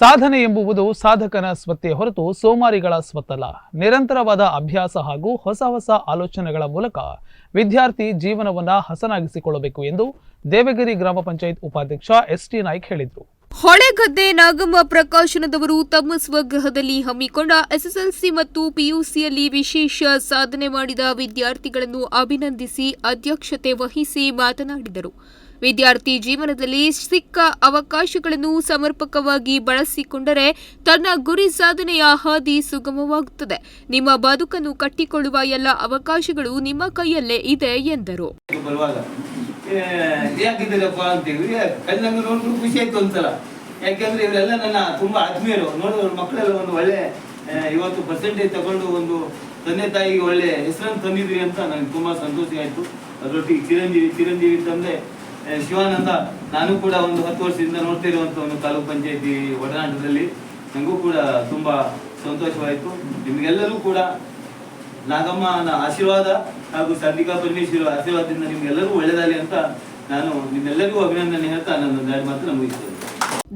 ಸಾಧನೆ ಎಂಬುವುದು ಸಾಧಕನ ಸ್ವತ್ತೇ ಹೊರತು ಸೋಮಾರಿಗಳ ಸ್ವತ್ತಲ್ಲ. ನಿರಂತರವಾದ ಅಭ್ಯಾಸ ಹಾಗೂ ಹೊಸ ಹೊಸ ಆಲೋಚನೆಗಳ ಮೂಲಕ ವಿದ್ಯಾರ್ಥಿ ಜೀವನವನ್ನ ಹಸನಾಗಿಸಿಕೊಳ್ಳಬೇಕು ಎಂದು ದೇವಗಿರಿ ಗ್ರಾಮ ಪಂಚಾಯತ್ ಉಪಾಧ್ಯಕ್ಷ ಎಸ್ ಟಿ ನಾಯ್ಕ್ ಹೇಳಿದರು. ಹೊಳೆಗದ್ದೆ ನಾಗಮ್ಮ ಪ್ರಕಾಶನದವರು ತಮ್ಮ ಸ್ವಗೃಹದಲ್ಲಿ ಹಮ್ಮಿಕೊಂಡ ಎಸ್ಎಸ್ಎಲ್ಸಿ ಮತ್ತು ಪಿಯುಸಿಯಲ್ಲಿ ವಿಶೇಷ ಸಾಧನೆ ಮಾಡಿದ ವಿದ್ಯಾರ್ಥಿಗಳನ್ನು ಅಭಿನಂದಿಸಿ ಅಧ್ಯಕ್ಷತೆ ವಹಿಸಿ ಮಾತನಾಡಿದರು. ವಿದ್ಯಾರ್ಥಿ ಜೀವನದಲ್ಲಿ ಸಿಕ್ಕ ಅವಕಾಶಗಳನ್ನು ಸಮರ್ಪಕವಾಗಿ ಬಳಸಿಕೊಂಡರೆ ತನ್ನ ಗುರಿ ಸಾಧನೆಯ ಹಾದಿ ಸುಗಮವಾಗುತ್ತದೆ. ನಿಮ್ಮ ಬದುಕನ್ನು ಕಟ್ಟಿಕೊಳ್ಳುವ ಎಲ್ಲ ಅವಕಾಶಗಳು ನಿಮ್ಮ ಕೈಯಲ್ಲೇ ಇದೆ ಎಂದರು. ಯಾಕೆಂದ್ರೆ ಇವರೆಲ್ಲ ನನ್ನ ತುಂಬಾ ಆತ್ಮೀಯರು. ನೋಡಿದ್ರು ಮಕ್ಕಳೆಲ್ಲ ಒಂದು ಒಳ್ಳೆ ಇವತ್ತು ಪರ್ಸೆಂಟೇಜ್ ತಗೊಂಡು ಒಂದು ತಂದೆ ತಾಯಿಗೆ ಒಳ್ಳೆ ಹೆಸರನ್ನು ತಂದಿದ್ರಿ ಅಂತ ನನಗೆ ತುಂಬಾ ಸಂತೋಷ ಆಯ್ತು. ಅದರೊಟ್ಟಿಗೆ ಚಿರಂಜೀವಿ ಚಿರಂಜೀವಿ ತಂದೆ ಶಿವಾನಂದ, ನಾನು ಕೂಡ ಒಂದು ಹತ್ತು ವರ್ಷದಿಂದ ನೋಡ್ತಾ ಇರುವಂತ ಒಂದು ತಾಲೂಕ್ ಪಂಚಾಯತಿ ಒಡನಾಟದಲ್ಲಿ. ನನಗೂ ಕೂಡ ತುಂಬಾ ಸಂತೋಷವಾಯಿತು. ನಿಮ್ಗೆಲ್ಲರೂ ಕೂಡ ನಾಗಮ್ಮನ ಆಶೀರ್ವಾದ ಹಾಗೂ ಸಂದಿಕಾ ಪರಮೇಶ್ವರ ಆಶೀರ್ವಾದದಿಂದ ನಿಮ್ಗೆಲ್ಲರಿಗೂ ಒಳ್ಳೆದಾಗಲಿ ಅಂತ ನಾನು ನಿಮ್ಮೆಲ್ಲರಿಗೂ ಅಭಿನಂದನೆ ಹೇಳ್ತಾ ನನ್ನ ಮಾತ್ರ ಮುಗಿಸ್ತೇನೆ.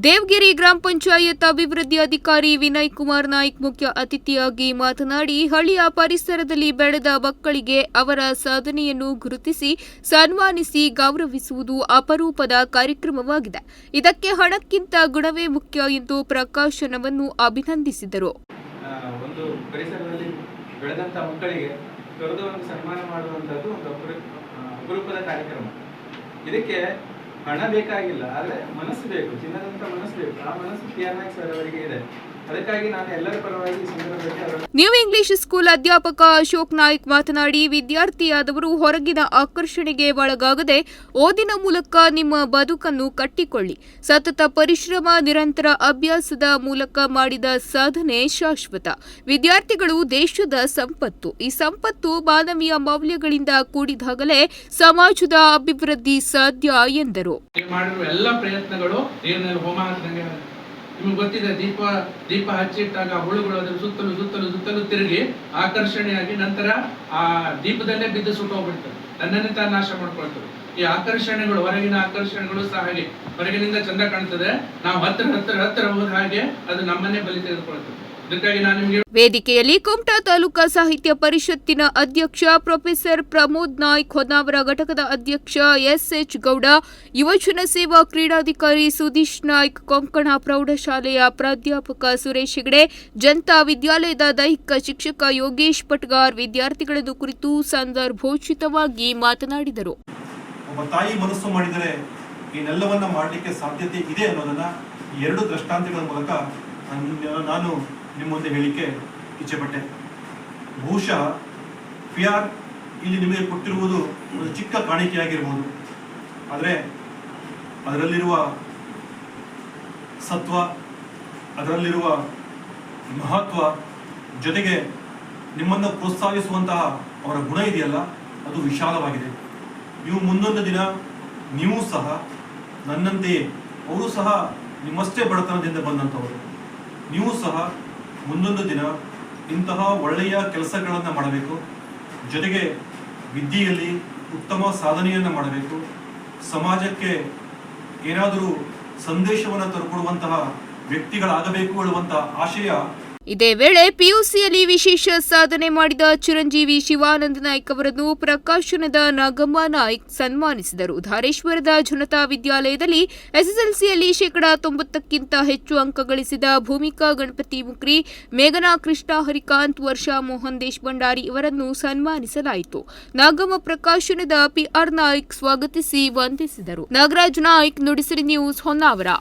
ದೇವಗಿರಿ ಗ್ರಾಮ ಪಂಚಾಯತ್ ಅಭಿವೃದ್ಧಿ ಅಧಿಕಾರಿ ವಿನಯ್ ಕುಮಾರ್ ನಾಯ್ಕ್ ಮುಖ್ಯ ಅತಿಥಿಯಾಗಿ ಮಾತನಾಡಿ, ಹಳ್ಳಿಯ ಪರಿಸರದಲ್ಲಿ ಬೆಳೆದ ಮಕ್ಕಳಿಗೆ ಅವರ ಸಾಧನೆಯನ್ನು ಗುರುತಿಸಿ, ಸನ್ಮಾನಿಸಿ, ಗೌರವಿಸುವುದು ಅಪರೂಪದ ಕಾರ್ಯಕ್ರಮವಾಗಿದೆ. ಇದಕ್ಕೆ ಹಣಕ್ಕಿಂತ ಗುಣವೇ ಮುಖ್ಯ ಎಂದು ಪ್ರಕಾಶನವನ್ನು ಅಭಿನಂದಿಸಿದರು. ಒಂದು ಪರಿಸರದಲ್ಲಿ ಬೆಳೆದಂತ ಮಕ್ಕಳಿಗೆ ಒಂದು ಸನ್ಮಾನ ಮಾಡುವಂತದ್ದು ಒಂದು ಅಪರೂಪದ ಕಾರ್ಯಕ್ರಮ. ಇದಕ್ಕೆ ಹಣ ಬೇಕಾಗಿಲ್ಲ, ಆದರೆ ಮನಸ್ಸು ಬೇಕು, ಚಿನ್ನದಂತ ಮನಸ್ಸು ಬೇಕು. ಆ ಮನಸ್ಸು ಟಿ ಆರ್ ನಾಯಕ್ ಸರ್ ಅವರಿಗೆ ಇದೆ. ಅದಕ್ಕಾಗಿ ನಾನು ಎಲ್ಲರ ಪರವಾಗಿ ಸಂದರ್ಭದಲ್ಲಿ ನ್ಯೂ ಇಂಗ್ಲಿಷ್ ಸ್ಕೂಲ್ ಅಧ್ಯಾಪಕ ಅಶೋಕ್ ನಾಯ್ಕ್ ಮಾತನಾಡಿ ವಿದ್ಯಾರ್ಥಿಯಾದವರು ಹೊರಗಿನ ಆಕರ್ಷಣೆಗೆ ಒಳಗಾಗದೆ ಓದಿನ ಮೂಲಕ ನಿಮ್ಮ ಬದುಕನ್ನು ಕಟ್ಟಿಕೊಳ್ಳಿ. ಸತತ ಪರಿಶ್ರಮ ನಿರಂತರ ಅಭ್ಯಾಸದ ಮೂಲಕ ಮಾಡಿದ ಸಾಧನೆ ಶಾಶ್ವತ. ವಿದ್ಯಾರ್ಥಿಗಳು ದೇಶದ ಸಂಪತ್ತು. ಈ ಸಂಪತ್ತು ಮಾನವೀಯ ಮೌಲ್ಯಗಳಿಂದ ಕೂಡಿದಾಗಲೇ ಸಮಾಜದ ಅಭಿವೃದ್ಧಿ ಸಾಧ್ಯ ಎಂದರು. ನಿಮ್ಗೆ ಗೊತ್ತಿದೆ, ದೀಪ ದೀಪ ಹಚ್ಚಿಟ್ಟಾಗ ಹುಳುಗಳು ಅದ್ರ ಸುತ್ತಲೂ ಸುತ್ತಲೂ ಸುತ್ತಲೂ ತಿರುಗಿ ಆಕರ್ಷಣೆಯಾಗಿ ನಂತರ ಆ ದೀಪದಲ್ಲೇ ಬಿದ್ದು ಸುಟ್ಟೋಗ್ಬಿಡ್ತವೆ ತನ್ನನ್ನೇ ತಾನು ನಾಶ ಮಾಡ್ಕೊಳ್ತವೆ ಈ ಆಕರ್ಷಣೆಗಳು, ಹೊರಗಿನ ಆಕರ್ಷಣೆಗಳು ಸಹ ಹಾಗೆ. ಹೊರಗಿನಿಂದ ಚಂದ ಕಾಣ್ತದೆ. ನಾವು ಹತ್ತಿರ ಹತ್ತಿರ ಹತ್ತಿರ ಹೋದ ಹಾಗೆ ಅದು ನಮ್ಮನ್ನೇ ಬಲಿ ತೆಗೆದುಕೊಳ್ತದೆ. ವೇದಿಕೆಯಲ್ಲಿ ಕುಮಟಾ ತಾಲೂಕಾ ಸಾಹಿತ್ಯ ಪರಿಷತ್ತಿನ ಅಧ್ಯಕ್ಷ ಪ್ರೊಫೆಸರ್ ಪ್ರಮೋದ್ ನಾಯ್ಕ್ ಹೊನ್ನಾವರ ಘಟಕದ ಅಧ್ಯಕ್ಷ ಎಸ್ಎಚ್ ಗೌಡ ಯುವಜನ ಸೇವಾ ಕ್ರೀಡಾಧಿಕಾರಿ ಸುದೀಶ್ ನಾಯ್ಕ್ ಕೊಂಕಣ ಪ್ರೌಢಶಾಲೆಯ ಪ್ರಾಧ್ಯಾಪಕ ಸುರೇಶ್ ಹೆಗಡೆ ಜನತಾ ವಿದ್ಯಾಲಯದ ದೈಹಿಕ ಶಿಕ್ಷಕ ಯೋಗೇಶ್ ಪಟ್ಗಾರ್ ವಿದ್ಯಾರ್ಥಿಗಳನ್ನು ಕುರಿತು ಸಂದರ್ಭೋಚಿತವಾಗಿ ಮಾತನಾಡಿದರು. ಒಬ್ಬ ತಾಯಿ ಮನಸ್ಸು ಮಾಡಿದರೆ ಸಾಧ್ಯತೆ ಇದೆ ಅನ್ನೋದನ್ನ ಎರಡು ದೃಷ್ಟಾಂತಗಳ ಮೂಲಕ ನಾನು ನಿಮ್ಮ ಮುಂದೆ ಹೇಳಿಕೆ ಇಚ್ಛೆಪಟ್ಟೆ. ಬಹುಶಃ ಪಿ ಆರ್ ಇಲ್ಲಿ ನಿಮಗೆ ಕೊಟ್ಟಿರುವುದು ಒಂದು ಚಿಕ್ಕ ಕಾಣಿಕೆಯಾಗಿರ್ಬೋದು. ಆದರೆ ಅದರಲ್ಲಿರುವ ಸತ್ವ, ಅದರಲ್ಲಿರುವ ಮಹತ್ವ ಜೊತೆಗೆ ನಿಮ್ಮನ್ನು ಪ್ರೋತ್ಸಾಹಿಸುವಂತಹ ಅವರ ಗುಣ ಇದೆಯಲ್ಲ, ಅದು ವಿಶಾಲವಾಗಿದೆ. ನೀವು ಮುಂದೊಂದು ದಿನ ನೀವು ಸಹ ನನ್ನಂತೆಯೇ, ಅವರು ಸಹ ನಿಮ್ಮಷ್ಟೇ ಬಡತನದಿಂದ ಬಂದಂಥವರು. ನೀವು ಸಹ ಮುಂದೊಂದು ದಿನ ಇಂತಹ ಒಳ್ಳೆಯ ಕೆಲಸಗಳನ್ನು ಮಾಡಬೇಕು. ಜೊತೆಗೆ ವಿದ್ಯೆಯಲ್ಲಿ ಉತ್ತಮ ಸಾಧನೆಯನ್ನು ಮಾಡಬೇಕು. ಸಮಾಜಕ್ಕೆ ಏನಾದರೂ ಸಂದೇಶವನ್ನು ತರುಕೊಡುವಂತಹ ವ್ಯಕ್ತಿಗಳಾಗಬೇಕು ಹೇಳುವಂತಹ ಆಶಯ ಇದೇ ವೇಳೆ ಪಿಯುಸಿಯಲ್ಲಿ ವಿಶೇಷ ಸಾಧನೆ ಮಾಡಿದ ಚಿರಂಜೀವಿ ಶಿವಾನಂದ ನಾಯ್ಕ್ ಅವರನ್ನು ಪ್ರಕಾಶನದ ನಾಗಮ್ಮ ನಾಯ್ಕ್ ಸನ್ಮಾನಿಸಿದರು. ಧಾರೇಶ್ವರದ ಜನತಾ ವಿದ್ಯಾಲಯದಲ್ಲಿ ಎಸ್ಎಸ್ಎಲ್ಸಿಯಲ್ಲಿ ಶೇಕಡಾ ತೊಂಬತ್ತಕ್ಕಿಂತ ಹೆಚ್ಚು ಅಂಕ ಗಳಿಸಿದ ಭೂಮಿಕಾ ಗಣಪತಿ ಮುಕ್ರಿ, ಮೇಘನಾ ಕೃಷ್ಣ ಹರಿಕಾಂತ್, ವರ್ಷಾ ಮೋಹನ್ ದೇಶ್ ಭಂಡಾರಿ ಇವರನ್ನು ಸನ್ಮಾನಿಸಲಾಯಿತು. ನಾಗಮ್ಮ ಪ್ರಕಾಶನದ ಪಿಆರ್ ನಾಯ್ಕ್ ಸ್ವಾಗತಿಸಿ ವಂದಿಸಿದರು. ನಾಗರಾಜ್ ನಾಯ್ಕ್ ನುಡಿಸಿರಿ ನ್ಯೂಸ್ ಹೊನ್ನಾವರ.